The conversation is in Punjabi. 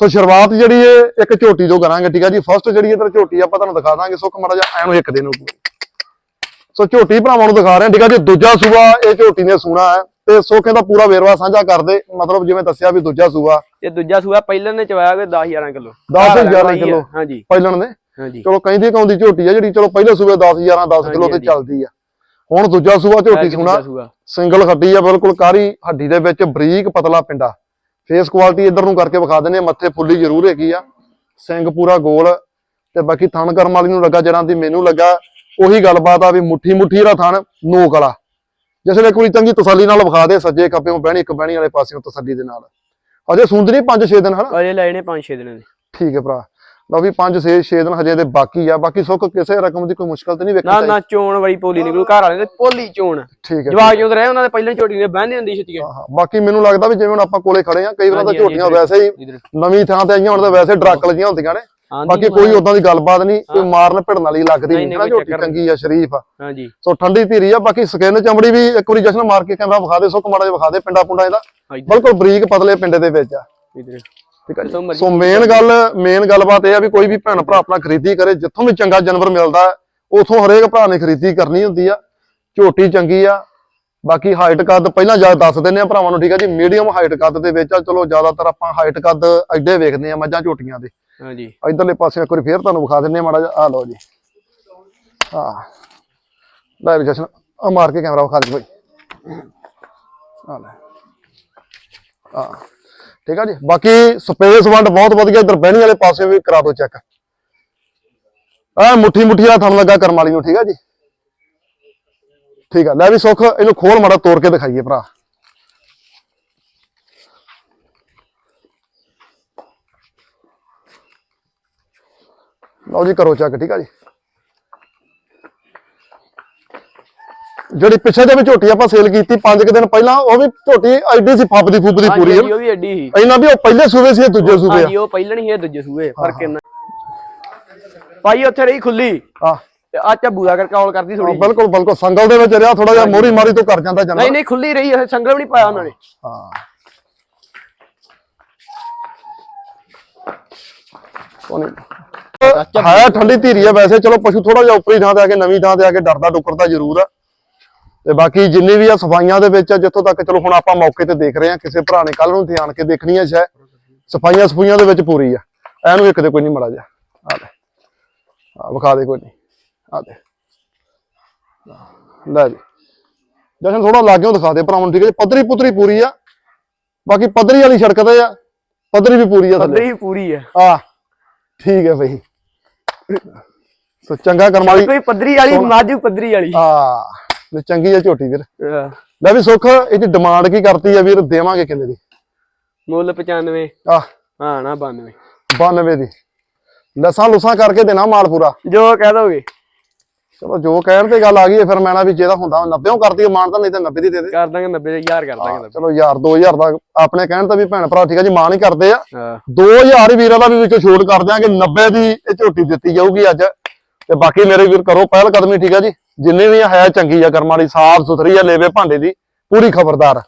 ਸੋ ਸ਼ੁਰੂਆਤ ਜਿਹੜੀ ਹੈ ਇੱਕ ਝੋਟੀ ਤੋਂ ਕਰਾਂਗੇ ਠੀਕ ਆ ਜੀ? ਫਸਟ ਜਿਹੜੀ ਇਧਰ ਝੋਟੀ ਆਪਾਂ ਤੁਹਾਨੂੰ ਦਿਖਾ ਦਾਂਗੇ ਸੁੱਕ ਮੜਾ ਜਾ ਐਨੂੰ ਇੱਕ ਦਿਨ ਨੂੰ ਸੋ ਝੋਟੀ ਭਰਾਵਾਂ ਨੂੰ ਦਿਖਾ ਰਹੇ ਹਾਂ ਠੀਕ ਆ ਜੀ? ਦੂਜਾ ਸੂਆ ਇਹ ਝੋਟੀ ਨੇ ਸੂਣਾ ਹੈ ਤੇ ਸੁੱਖ ਇਹਦਾ ਪੂਰਾ ਵੇਰਵਾ ਸਾਂਝਾ ਕਰਦੇ ਮਤਲਬ ਜਿਵੇਂ ਦੱਸਿਆ ਵੀ ਦੂਜਾ ਸੂਆ। ਇਹ ਦੂਜਾ ਸੂਆ ਪਹਿਲਾਂ ਨੇ ਚਵਾਇਆ ਕੋਈ 10 11 ਕਿਲੋ। 10 11 ਕਿਲੋ ਹਾਂਜੀ। ਪਹਿਲਣ ਨੇ। ਹਾਂਜੀ। ਚਲੋ ਕਹਿੰਦੀ ਕੌਂਦੀ ਝੋਟੀ ਆ ਜਿਹੜੀ ਚਲੋ ਪਹਿਲੇ ਸੂਬੇ 10 11 10 ਕਿਲੋ ਤੇ। ਚੱਲਦੀ ਆ। ਹੁਣ ਦੂਜਾ ਸੂਆ ਝੋਟੀ ਸੂਣਾ ਸਿੰਗਲ ਹੱਡੀ ਆ ਬਿਲਕੁਲ ਕਾਰੀ ਹੱਡੀ ਦੇ ਵਿੱਚ ਬਰੀਕ ਪਤਲਾ ਪਿੰਡਾ। ਫੇਸ ਕੁਆਲਿਟੀ ਇਧਰ ਨੂੰ ਕਰਕੇ ਵਿਖਾ ਦਿੰਦੇ ਆ ਮੱਥੇ ਫੁੱਲੀ ਜ਼ਰੂਰ ਹੈਗੀ ਆ। ਸਿੰਘ ਪੂਰਾ ਗੋਲ। ਤੇ ਬਾਕੀ ਥਣ ਕਰਮ ਵਾਲੀ ਨੂੰ ਲੱਗਾ ਜਰਾਂ ਦੀ ਮੈਨੂੰ ਲੱਗਾ ਉਹੀ ਗੱਲਬਾਤ ਆ ਵੀ ਮੁੱਠੀ ਮੁੱਠੀ ਦਾ ਥਣ ਨੋਕ ਵਾਲਾ। ਜਿਸ ਵੇਲੇ ਕੋਈ ਚੰਗੀ ਤਸੱਲੀ ਨਾਲ ਵਿਖਾ ਦੇ ਸੱਜੇ ਖੱਬੇੋਂ ਬਹਿਣੀ ਇੱਕ ਬਹਿਣੀ ਵਾਲੇ ਪਾਸਿਓਂ ਤਸੱਲੀ ਦੇ ਨਾਲ। ਅਜੇ ਸੁੰਦਰੀ 5-6 ਦਿਨ ਹਨਾ? ਅਜੇ ਲੈਣੇ 5-6 ਦਿਨਾਂ ਦੇ। ਠੀਕ ਹੈ ਭਰਾ। ਲਓ ਵੀ 5-6 6 ਦਿਨ ਹਜੇ ਦੇ ਬਾਕੀ ਆ। ਬਾਕੀ ਸੁੱਖ ਕਿਸੇ ਰਕਮ ਦੀ ਕੋਈ ਮੁਸ਼ਕਲ ਤੇ ਨਹੀਂ ਵੇਖੀ ਨਾ ਨਾ ਚੋਣ ਵਾਲੀ ਪੋਲੀ ਨਿਕਲੂ ਘਰ ਵਾਲੇ ਦੇ ਪੋਲੀ ਚੋਣ। ਠੀਕ ਹੈ ਜਵਾਕ ਜਦੋਂ ਰਹੇ ਉਹਨਾਂ ਦੇ ਪਹਿਲਾਂ ਝੋਟੀ ਨੇ ਬਹਿੰਦੇ ਹੁੰਦੀ ਛੇਤੀ ਹਾਂ। ਬਾਕੀ ਮੈਨੂੰ ਲੱਗਦਾ ਵੀ ਜਿਵੇਂ ਹੁਣ ਆਪਾਂ ਕੋਲੇ ਖੜੇ ਆ ਕਈ ਵਾਰ ਤਾਂ ਝੋਟੀਆਂ ਵੈਸੇ ਹੀ ਨਵੀਂ ਥਾਂ ਤੇ ਆਈਆਂ ਹੁਣ ਤਾਂ ਵੈਸੇ ਡਰੱਕਲ ਜੀਆਂ ਹੁੰਦੀਆਂ ਨੇ। ਬਾਕੀ ਕੋਈ ਉਦਾਂ ਦੀ ਗੱਲਬਾਤ ਨਹੀਂ ਕੋਈ ਮਾਰਨ ਭਿੜਨ ਵਾਲੀ ਲੱਗਦੀ ਨਹੀਂ, ਨਾ ਝੋਟੀ ਚੰਗੀ ਆ ਸ਼ਰੀਫ ਆ। ਹਾਂਜੀ। ਸੋ ਠੰਡੀ ਧੀਰੀ ਆ ਬਾਕੀ ਸਕਿਨ ਚਮੜੀ ਵੀ ਇੱਕ ਵਾਰੀ ਜਸ਼ਨ ਮਾਰ ਕੇ ਕੈਮਰਾ ਵਿਖਾ ਦੇ ਸੁੱਕ ਮਾੜਾ ਜਿਹਾ ਵਿਖਾ ਦੇ ਪਿੰਡਾ ਪੁੰਡਾ ਇਹਦਾ ਬਿਲਕੁਲ ਬਰੀਕ ਪਤਲੇ ਪਿੰਡੇ ਦੇ ਵਿੱਚ ਆ। ਇਧਰ। ਠੀਕ ਜੀ ਸੋ ਮੇਨ ਗੱਲ ਮੇਨ ਗੱਲਬਾਤ ਇਹ ਆ ਵੀ ਕੋਈ ਵੀ ਭੈਣ ਭਰਾ ਆਪਣਾ ਖਰੀਦੀ ਕਰੇ ਜਿੱਥੋਂ ਵੀ ਚੰਗਾ ਜਾਨਵਰ ਮਿਲਦਾ ਉਥੋਂ ਹਰੇਕ ਭਰਾ ਨੇ ਖਰੀਦੀ ਕਰਨੀ ਹੁੰਦੀ ਆ। ਝੋਟੀ ਚੰਗੀ ਆ ਬਾਕੀ ਹਾਈਟ ਕੱਦ ਪਹਿਲਾਂ ਜ਼ਿਆਦਾ ਦੱਸ ਦਿੰਨੇ ਆ ਭਰਾਵਾਂ ਨੂੰ ਠੀਕ ਆ ਜੀ ਮੀਡੀਅਮ ਹਾਈਟ ਕੱਦ ਦੇ ਵਿੱਚ ਆ ਚਲੋ ਜ਼ਿਆਦਾਤਰ ਆਪਾਂ ਹਾਈਟ ਕੱਦ ਐਡੇ ਵੇਖਦੇ ਆ ਮੱਝਾਂ ਝੋਟੀਆਂ ਦੇ। ਹਾਂਜੀ ਇਧਰਲੇ ਪਾਸੇ ਇੱਕ ਵਾਰੀ ਫੇਰ ਤੁਹਾਨੂੰ ਵਿਖਾ ਦਿੰਨੇ ਆ ਮਾੜਾ ਜਿਹਾ ਆ ਲਓ ਜੀ। ਹਾਂ ਲੈ ਵੀ ਜਸ਼ਨ ਆ ਮਾਰ ਕੇ ਕੈਮਰਾ ਵਿਖਾ ਦੇ ਭਾਈ ਆ ਲੈ। ਆ ਠੀਕ ਆ ਜੀ? ਬਾਕੀ ਸਪੇਸ ਵੰਡ ਬਹੁਤ ਵਧੀਆ, ਇਧਰ ਬਹਿਣੀ ਵਾਲੇ ਪਾਸੇ ਵੀ ਕਰਾ ਦਿਓ ਚੈੱਕ। ਆ ਮੁੱਠੀ ਮੁੱਠੀ ਦਾ ਥਣ ਲੱਗਾ ਕਰਮ ਵਾਲੀ ਨੂੰ, ਠੀਕ ਆ ਜੀ? ਠੀਕ ਆ, ਲੈ ਵੀ ਸੁੱਖ, ਇਹਨੂੰ ਖੋਲ ਮਾੜਾ ਤੋੜ ਕੇ ਦਿਖਾਈਏ ਭਰਾ। ਲਓ ਜੀ, ਕਰੋ ਚੈੱਕ, ਠੀਕ ਆ ਜੀ? ਜਿਹੜੀ ਪਿੱਛੇ ਦੇ ਵਿੱਚ ਝੋਟੀ ਆਪਾਂ ਸੇਲ ਕੀਤੀ 5 ਕੁ ਦਿਨ ਪਹਿਲਾਂ ਉਹ ਵੀ ਝੋਟੀ ਐਡੀ ਸੀ ਫੱਬਦੀ ਫੁੱਬਦੀ ਪੂਰੀ। ਉਹ ਵੀ ਐਡੀ ਸੀ। ਇੰਨਾ ਵੀ ਉਹ ਪਹਿਲੇ ਸੂਬੇ ਸੀ ਇਹ ਦੂਜੇ ਸੂਬੇ ਹਾਂਜੀ ਉਹ ਪਹਿਲਾਂ ਨਹੀਂ ਇਹ ਦੂਜੇ ਫ਼ਰਕ ਕਿੰਨਾ ਭਾਈ ਉੱਥੇ ਰਹੀ ਖੁੱਲੀ। ਆ ਤੇ ਆ ਝੱਬੂ ਦਾ ਕਰ ਕਾਲ ਕਰਦੀ ਥੋੜੀ ਬਿਲਕੁਲ ਬਿਲਕੁਲ ਸੰਗਲ ਦੇ ਵਿੱਚ ਰਿਹਾ ਥੋੜਾ ਜਿਹਾ ਮੋਰੀ ਮਾਰੀ ਤੋਂ ਕਰ ਜਾਂਦਾ ਜਾਨਵਰ ਨਹੀਂ ਨਹੀਂ ਖੁੱਲੀ ਰਹੀ ਇਹ ਸੰਗਲ ਵੀ ਨਹੀਂ ਪਾਇਆ ਉਹਨਾਂ ਨੇ। ਹਾਂ। ਕੋਨੀ ਹੈ ਠੰਡੀ ਧੀਰੀ ਆ ਵੈਸੇ ਚਲੋ ਪਸ਼ੂ ਥੋੜਾ ਜਿਹਾ ਉੱਪਰੀ ਥਾਂ ਤੇ ਆ ਕੇ ਨਵੀਂ ਥਾਂ ਤੇ ਆ ਕੇ ਡਰਦਾ ਡੁਕਰਦਾ ਜ਼ਰੂਰ ਆ। ਤੇ ਬਾਕੀ ਜਿੰਨੀ ਵੀ ਆ ਸਫਾਈਆਂ ਦੇ ਵਿੱਚ ਆ, ਜਿੱਥੋਂ ਤੱਕ ਚਲੋ ਹੁਣ ਆਪਾਂ ਮੌਕੇ ਤੇ ਦੇਖ ਰਹੇ ਆ ਕਿਸੇ ਭਰਾ ਨੇ ਕੱਲ ਨੂੰ ਇੱਥੇ ਆਣ ਕੇ ਦੇਖਣੀ ਆ ਸ਼ਾਇਦ ਸਫਾਈਆਂ ਸਫੂਈਆਂ ਦੇ ਵਿੱਚ ਪੂਰੀ ਆ। ਐਨੂੰ ਇੱਕ ਦੇ ਕੋਈ ਨਹੀਂ ਮੜਾ ਜਾ ਆ ਲੈ ਆ ਵਿਖਾ ਦੇ ਕੋਈ ਨਹੀਂ। ਆ ਦੇ ਲੈ ਜੀ। ਜਸ਼ਨ ਥੋੜਾ ਲਾਗਿਓ ਦਿਖਾ ਦੇ ਭਰਾਵਾਂ ਨੂੰ ਠੀਕ ਹੈ ਪੱਧਰੀ ਪੁੱਤਰੀ ਪੂਰੀ ਆ। ਬਾਕੀ ਪੱਧਰੀ ਵਾਲੀ ਸੜਕ ਤੇ ਆ। ਪੱਧਰੀ ਵੀ ਪੂਰੀ ਆ ਥੱਲੇ। ਪੱਧਰੀ ਪੂਰੀ ਹੈ ਆ ਠੀਕ ਹੈ ਬਈ। ਸੋ ਚੰਗਾ ਕਰਮ ਵਾਲੀ ਕੋਈ ਪੱਧਰੀ ਵਾਲੀ ਮਾਜੂ ਪੱਧਰੀ ਵਾਲੀ। ਆ ਲੈ ਚੰਗੀ ਆ ਝੋਟੀ ਵੀਰ। ਲੈ ਵੀ ਸੁੱਖ ਇਹਦੀ ਡਿਮਾਂਡ ਕੀ ਕਰਤੀ ਆ ਵੀਰ ਦੇਵਾਂਗੇ ਕਿੰਨੇ ਦੀ? ਮੁੱਲ 95 ਆ ਹਾਂ ਨਾ 92 92 ਦੀ। ਲਸਾਂ ਲੁਸਾਂ ਕਰਕੇ ਦੇਣਾ ਮਾਲ ਪੂਰਾ। ਜੋ ਕਹਿ ਦੋਗੇ। ਚਲੋ ਜੋ ਕਹਿਣ ਤੇ ਗੱਲ ਆ ਗਈ ਫਿਰ ਮੈਂ ਨਾ ਵੀ ਜਿਹਦਾ ਹੁੰਦਾ 90 ਕਰਤੀ ਮਾਨ ਤਾਂ ਨਹੀਂ ਤੇ 90 ਦੀ ਦੇ ਦੇ। ਕਰ ਦਾਂਗੇ 90 ਹਜ਼ਾਰ ਕਰ ਦਾਂਗੇ ਚਲੋ ਯਾਰ 2000 ਦਾ ਆਪਣੇ ਕਹਿਣ ਤਾਂ ਵੀ ਭੈਣ ਭਰਾ ਠੀਕ ਆ ਜੀ ਮਾਨ ਹੀ ਕਰਦੇ ਆ। ਹਾਂ। 2000 ਵੀਰਾਂ ਦਾ ਵੀ ਵਿੱਚੋਂ ਛੋਟ ਕਰ ਦਿਆਂਗੇ 90 ਦੀ ਇਹ ਝੋਟੀ ਦਿੱਤੀ ਜਾਊਗੀ ਅੱਜ। ਤੇ ਬਾਕੀ ਮੇਰੇ ਵੀਰ ਕਰੋ ਪਹਿਲ ਕਦਮੀ, ਠੀਕ ਆ ਜੀ? ਜਿੰਨੇ ਵੀ ਹੈ ਚੰਗੀ ਆ, ਕਰਮਾਂ ਵਾਲੀ, ਸਾਫ਼ ਸੁਥਰੀ ਆ, ਲੇਵੇ ਭਾਂਡੇ ਦੀ, ਪੂਰੀ ਖਬਰਦਾਰ।